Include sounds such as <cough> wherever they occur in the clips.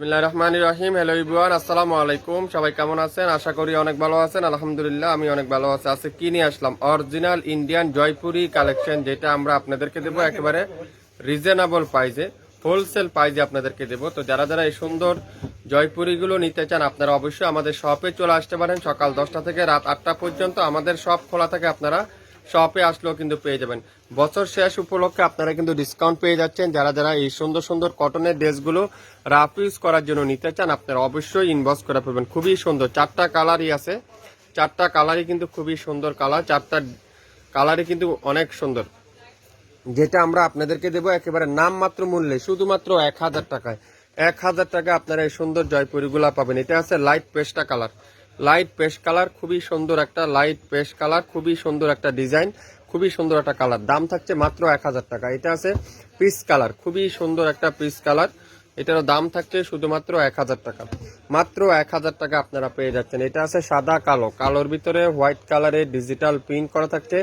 বিসমিল্লাহির রহমানির রহিম হ্যালো ইবুয়ান আসসালামু আলাইকুম। সবাই কেমন আছেন? আশা করি অনেক ভালো আছেন। আলহামদুলিল্লাহ, আমি অনেক ভালো আছি। আজকে কি নিয়ে আসলাম? অরিজিনাল ইন্ডিয়ান জয়পুরি কালেকশন যেটা আমরা আপনাদেরকে দেবো, একেবারে রিজনেবল প্রাইজে হোলসেল প্রাইজে আপনাদেরকে দেবো। তো যারা যারা এই সুন্দর জয়পুরিগুলো নিতে চান, আপনারা অবশ্যই আমাদের শপে চলে আসতে পারেন। সকাল দশটা থেকে রাত আটটা পর্যন্ত আমাদের শপ খোলা থাকে। আপনারা শপে আসলেও কিন্তু পেয়ে যাবেন। বছর শেষ উপলক্ষে আপনারা কিন্তু ডিসকাউন্ট পেয়ে যাচ্ছেন। যারা যারা এই সুন্দর সুন্দর কটনের ড্রেসগুলো রাফ ইউজ করার জন্য নিতে চান, আপনারা অবশ্যই ইনবক্স করে ফেলবেন। খুবই সুন্দর। চারটা কালারই আছে। চারটা কালারই কিন্তু খুবই সুন্দর কালার চারটা কালারই কিন্তু অনেক সুন্দর। যেটা আমরা আপনাদেরকে দেবো একেবারে নামমাত্র মূল্যে, শুধুমাত্র এক হাজার টাকায়। এক হাজার টাকা আপনারা এই সুন্দর জয়পুরিগুলা পাবেন। এটা আছে লাইট পেস্টা কালার লাইট পেস্ট কালার খুবই সুন্দর একটা লাইট পেস্ট কালার খুবই সুন্দর একটা ডিজাইন খুবই সুন্দর একটা কালার দাম থাকছে মাত্র এক হাজার টাকা। এটা আছে পিস কালার খুবই সুন্দর একটা পিস কালার এটারও দাম থাকছে শুধুমাত্র এক হাজার টাকা। মাত্র এক হাজার টাকা আপনারা পেয়ে যাচ্ছেন। এটা আছে সাদা কালো। কালোর ভিতরে হোয়াইট কালারের ডিজিটাল প্রিন্ট করা থাকছে।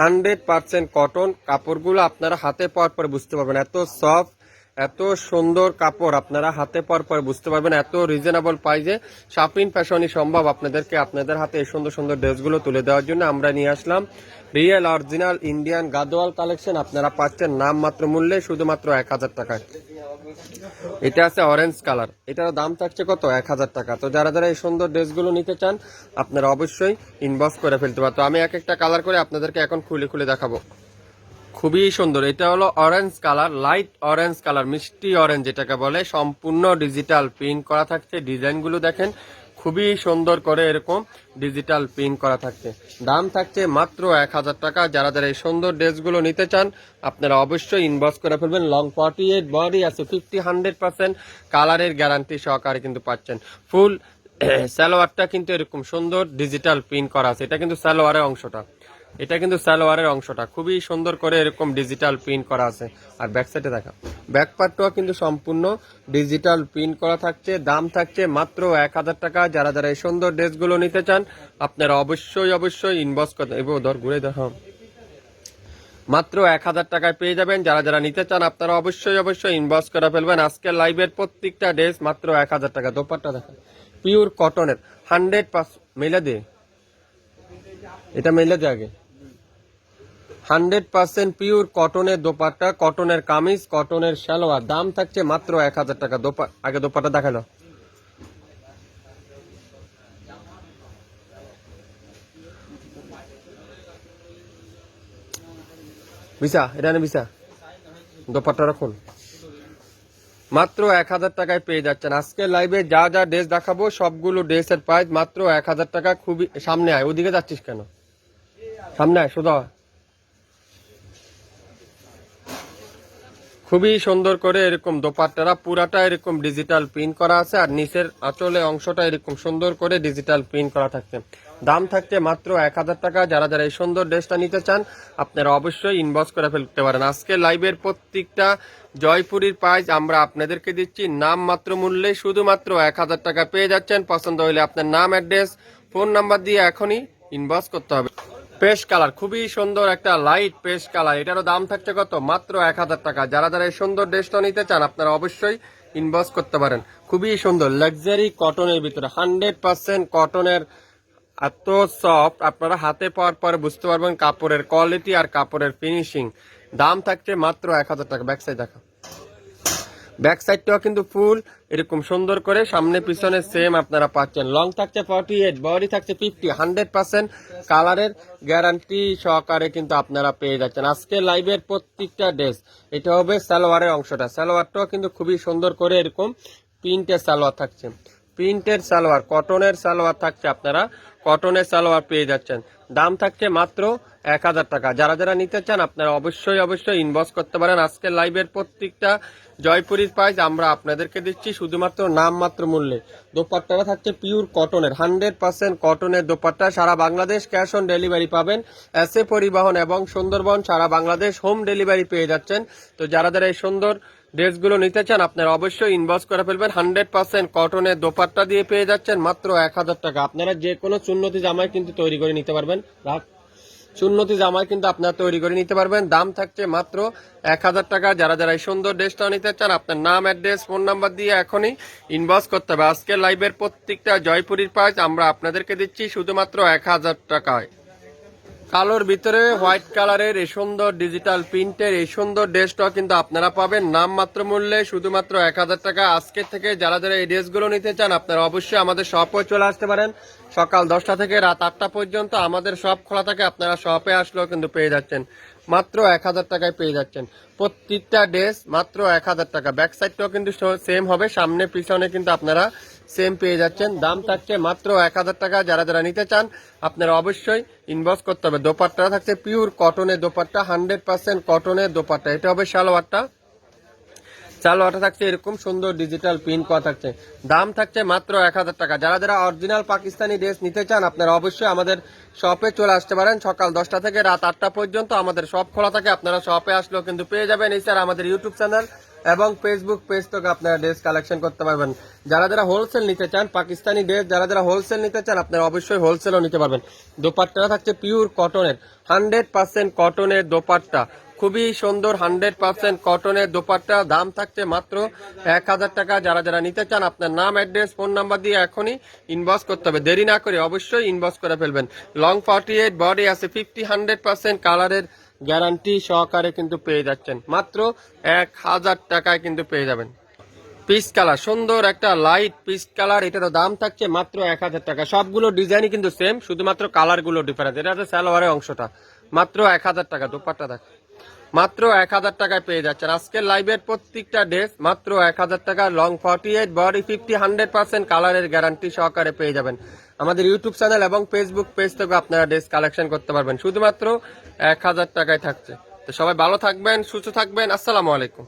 হান্ড্রেড পার্সেন্ট কটন কাপড়গুলো আপনারা হাতে পাওয়ার পরে বুঝতে পারবেন। এত সফট এত সুন্দর কাপড় আপনারা হাতে পাওয়ার পর বুঝতে পারবেন, এত রিজনেবল প্রাইজে শাপিং ফ্যাশনই সম্ভব আপনাদেরকে আপনাদের হাতে এই সুন্দর সুন্দর ড্রেসগুলো তুলে দেওয়ার জন্য। আমরা নিয়ে আসলাম real original Indian Gadwal collection আপনারা পাচ্ছেন নাম মাত্র মূল্যে শুধুমাত্র এক হাজার টাকায়। এটা আছে অরেঞ্জ কালার এটার দাম থাকছে কত? এক হাজার টাকা। তো যারা যারা এই সুন্দর ড্রেসগুলো নিতে চান, আপনারা অবশ্যই ইনবক্স করে ফেলতে পারতো আমি এক একটা কালার করে আপনাদেরকে এখন খুলে খুলে দেখাবো। খুবই সুন্দর। এটা হলো orange colour light orange colour মিষ্টি অরেঞ্জ যেটাকে বলে। সম্পূর্ণ ডিজিটাল প্রিন্ট করা থাকছে। ডিজাইনগুলো দেখেন, খুবই সুন্দর করে এরকম ডিজিটাল প্রিন্ট করা থাকছে। দাম থাকছে মাত্র এক হাজার টাকা। যারা যারা এই সুন্দর ড্রেসগুলো নিতে চান, আপনারা অবশ্যই ইনবক্স করে ফেলবেন। লং ফর্টি এইট বডি আছে ফিফটি হান্ড্রেড পার্সেন্ট কালারের গ্যারান্টি সহকারে কিন্তু পাচ্ছেন। ফুল <clears throat> সালোয়ারটা কিন্তু এরকম সুন্দর ডিজিটাল প্রিন্ট করা আছে। এটা কিন্তু সালোয়ারের অংশটা। এটা কিন্তু সালোয়ারের অংশটা। খুবই সুন্দর করে এরকম ডিজিটাল প্রিন্ট করা আছে। আর ব্যাক সাইডে দেখা ব্যাক পার্টটাও কিন্তু সম্পূর্ণ ডিজিটাল প্রিন্ট করা থাকছে। দাম থাকছে মাত্র এক হাজার টাকা। যারা যারা এই সুন্দর ড্রেসগুলো নিতে চান, আপনারা অবশ্যই অবশ্যই ইনবক্স করতে এবার ধর ঘুরে দেখো মাত্র এক হাজার টাকায় পেয়ে যাবেন। যারা যারা নিতে চান, আপনারা অবশ্যই অবশ্যই ইনবক্স করে ফেলবেন। আজকের লাইভের প্রত্যেকটা ড্রেস মাত্র এক হাজার টাকা। দোপাট্টা দেখেন পিওর কটনের হান্ড্রেড পার্স মেলে দে। এটা মেলে দে আগে। হান্ড্রেড পার্সেন্ট পিওর কটনের দোপাট্টা, কটনের কামিজ, কটনের সালোয়ার। দাম থাকছে মাত্র এক হাজার টাকা। দোপা আগে দোপাট্টা দেখাল। বিসা এটা নে বিসা দোপাট্টা রাখুন। মাত্র এক হাজার টাকায় পেয়ে যাচ্ছেন। আজকে লাইভে যা যা ড্রেস দেখাবো, সবগুলো ড্রেসের প্রাইস মাত্র এক হাজার টাকা। খুবই সামনে আয়। ওদিকে যাচ্ছিস কেন? সামনে আয়, সোজা। খুবই সুন্দর করে এরকম দোপাট্টারা, পুরাটা এরকম ডিজিটাল প্রিন্ট করা আছে আর নিচের আঁচলে অংশটা এরকম সুন্দর করে ডিজিটাল প্রিন্ট করা থাকছে। দাম থাকছে মাত্র এক হাজার টাকা। যারা যারা এই সুন্দর ড্রেসটা নিতে চান, আপনারা অবশ্যই ইনবক্স করে ফেলতে পারেন। আজকে লাইভের প্রত্যেকটা জয়পুরীর প্রাইস আমরা আপনাদেরকে দিচ্ছি। নাম মাত্র মূল্যে শুধুমাত্র এক হাজার টাকা পেয়ে যাচ্ছেন। পছন্দ হলে আপনার নাম অ্যাড্রেস ফোন নাম্বার দিয়ে এখনই ইনবক্স করতে হবে। পেস্ট কালার, খুবই সুন্দর একটা লাইট পেস্ট কালার। এটারও দাম থাকছে কত? মাত্র এক হাজার টাকা। যারা যারা এই সুন্দর ড্রেসটা নিতে চান, আপনারা অবশ্যই ইনবক্স করতে পারেন। খুবই সুন্দর লাক্সারি কটনের ভিতরে। হান্ড্রেড পার্সেন্ট কটনের এত সফট আপনারা হাতে পাওয়ার পরে বুঝতে পারবেন কাপড়ের কোয়ালিটি আর কাপড়ের ফিনিশিং দাম থাকছে মাত্র এক হাজার টাকা। ব্যাক সাইড দেখা ব্যাক সাইডটাও কিন্তু ফুল, এরকম সুন্দর করে, সামনে, পিছনে সেম আপনারা পাচ্ছেন। লং থাকছে ফর্টি এইট বডি থাকছে ফিফটি হান্ড্রেড পার্সেন্ট কালারের গ্যারান্টি সহকারে কিন্তু আপনারা পেয়ে যাচ্ছেন। আজকে লাইভের প্রত্যেকটা ড্রেস এটা হবে সালোয়ারের অংশটা। সালোয়ারটাও কিন্তু খুবই সুন্দর করে এরকম প্রিন্টের সালোয়ার থাকছে। প্রিন্টের সালোয়ার, কটনের সালোয়ার থাকছে আপনারা, কটনের সালোয়ার পেয়ে যাচ্ছেন। দাম থাকছে মাত্র এক হাজার টাকা। যারা যারা নিতে চান, আপনারা অবশ্যই অবশ্যই ইনবক্স করতে পারেন। আজকের লাইভের প্রত্যেকটা জয়পুরীর প্রাইস আমরা আপনাদেরকে দিচ্ছি শুধুমাত্র নামমাত্র মূল্যে। দোপাট্টাটা থাকছে পিওর কটনের হান্ড্রেড পার্সেন্ট কটনের দোপাট্টা। সারা বাংলাদেশ ক্যাশ অন ডেলিভারি পাবেন। এসএ পরিবহন এবং সুন্দরবন সারা বাংলাদেশ হোম ডেলিভারি পেয়ে যাচ্ছেন। তো যারা যারা এই সুন্দর ড্রেসগুলো নিতে চান, আপনারা অবশ্যই ইনবক্স করে ফেলবেন। হান্ড্রেড পার্সেন্ট কটনের দোপাট্টা দিয়ে পেয়ে যাচ্ছেন মাত্র এক হাজার টাকা। আপনারা যে কোনো চুন্নতি জামাই কিন্তু তৈরি করে নিতে পারবেন। রাখ সুন্নতি জামাই কিন্তু আপনারা তৈরি করে নিতে পারবেন। দাম থাকছে মাত্র এক হাজার টাকা। যারা যারা এই সুন্দর ড্রেসটা নিতে চান, আপনার নাম অ্যাড্রেস ফোন নাম্বার দিয়ে এখনই ইনবক্স করতে হবে। আজকের লাইভের প্রত্যেকটা জয়পুরীর প্রাইস আমরা আপনাদেরকে দিচ্ছি শুধুমাত্র এক হাজার টাকায়। কালোর ভিতরে হোয়াইট কালারের এই সুন্দর ডিজিটাল প্রিন্টের এই সুন্দর ড্রেসটা কিন্তু আপনারা পাবেন। নামমাত্র মূল্যে শুধুমাত্র এক হাজার টাকা। আজকের থেকে যারা যারা এই ড্রেসগুলো নিতে চান, আপনারা অবশ্যই আমাদের শপে চলে আসতে পারেন। সকাল দশটা থেকে রাত আটটা পর্যন্ত আমাদের শপ খোলা থাকে। আপনারা শপে আসলেও কিন্তু পেয়ে যাচ্ছেন। মাত্র এক হাজার টাকায় পেয়ে যাচ্ছেন। প্রত্যেকটা ড্রেস মাত্র এক হাজার টাকা। ব্যাক সাইডটাও কিন্তু সেম হবে, সামনে পিছনে কিন্তু আপনারা সেম পেয়ে যাচ্ছেন। দাম থাকছে মাত্র এক হাজার টাকা। যারা যারা নিতে চান, আপনারা অবশ্যই ইনভেস্ট করতে হবে। দোপাট্টা থাকছে পিওর কটনের দোপাট্টা হান্ড্রেড পার্সেন্ট কটনের দোপাট্টা। এটা হবে সালোয়ারটা। সালোয়ারটা থাকছে এরকম সুন্দর ডিজিটাল প্রিন্ট করা থাকছে। দাম থাকছে মাত্র এক হাজার টাকা। যারা যারা অরিজিনাল পাকিস্তানি ড্রেস নিতে চান, আপনারা অবশ্যই আমাদের শপে চলে আসতে পারেন। সকাল দশটা থেকে রাত আটটা পর্যন্ত আমাদের শপ খোলা থাকে। আপনারা শপে আসলেও কিন্তু পেয়ে যাবেন। এই এছাড়া আমাদের ইউটিউব চ্যানেল এবং ফেসবুক পেজ থেকে আপনারা ড্রেস কালেকশন করতে পারবেন। যারা যারা হোলসেল নিতে চান, পাকিস্তানি ড্রেস যারা যারা হোলসেল নিতে চান, আপনারা অবশ্যই হোলসেলও নিতে পারবেন। দোপাট্টা থাকছে পিওর কটনের হান্ড্রেড পার্সেন্ট কটনের দোপাট্টা। খুবই সুন্দর হান্ড্রেড পার্সেন্ট কটনের দোপাট্টা, দাম থাকছে মাত্র এক হাজার টাকা। যারা যারা নিতে চান, আপনার নাম, অ্যাড্রেস, ফোন নাম্বার দিয়ে এখনই ইনবক্স করতে হবে। দেরি না করে অবশ্যই ইনবক্স করে ফেলবেন। লং ফর্টি এইট বডি আছে ফিফটি হান্ড্রেড পার্সেন্ট কালারের গ্যারান্টি সহকারে কিন্তু পেয়ে যাচ্ছেন। মাত্র এক হাজার টাকায় কিন্তু পেয়ে যাবেন। পিস কালার সুন্দর একটা লাইট পিস কালার এটারও দাম থাকছে মাত্র এক হাজার টাকা। সবগুলো ডিজাইনই কিন্তু সেম শুধুমাত্র কালারগুলো ডিফারেন্স এটা হচ্ছে সালোয়ারের অংশটা। মাত্র এক হাজার টাকা, দুপাট্টা দেখ। মাত্র এক হাজার টাকায় পেয়ে যাচ্ছেন। আজকের লাইভের প্রত্যেকটা ড্রেস মাত্র এক হাজার টাকা long forty eight body fifty hundred percent কালারের গ্যারান্টি সহকারে পেয়ে যাবেন। আমাদের ইউটিউব চ্যানেল এবং ফেসবুক পেজ থেকে আপনারা ড্রেস কালেকশন করতে পারবেন। শুধুমাত্র এক হাজার টাকায় থাকছে। তো সবাই ভালো থাকবেন, সুস্থ থাকবেন। আসসালামু আলাইকুম।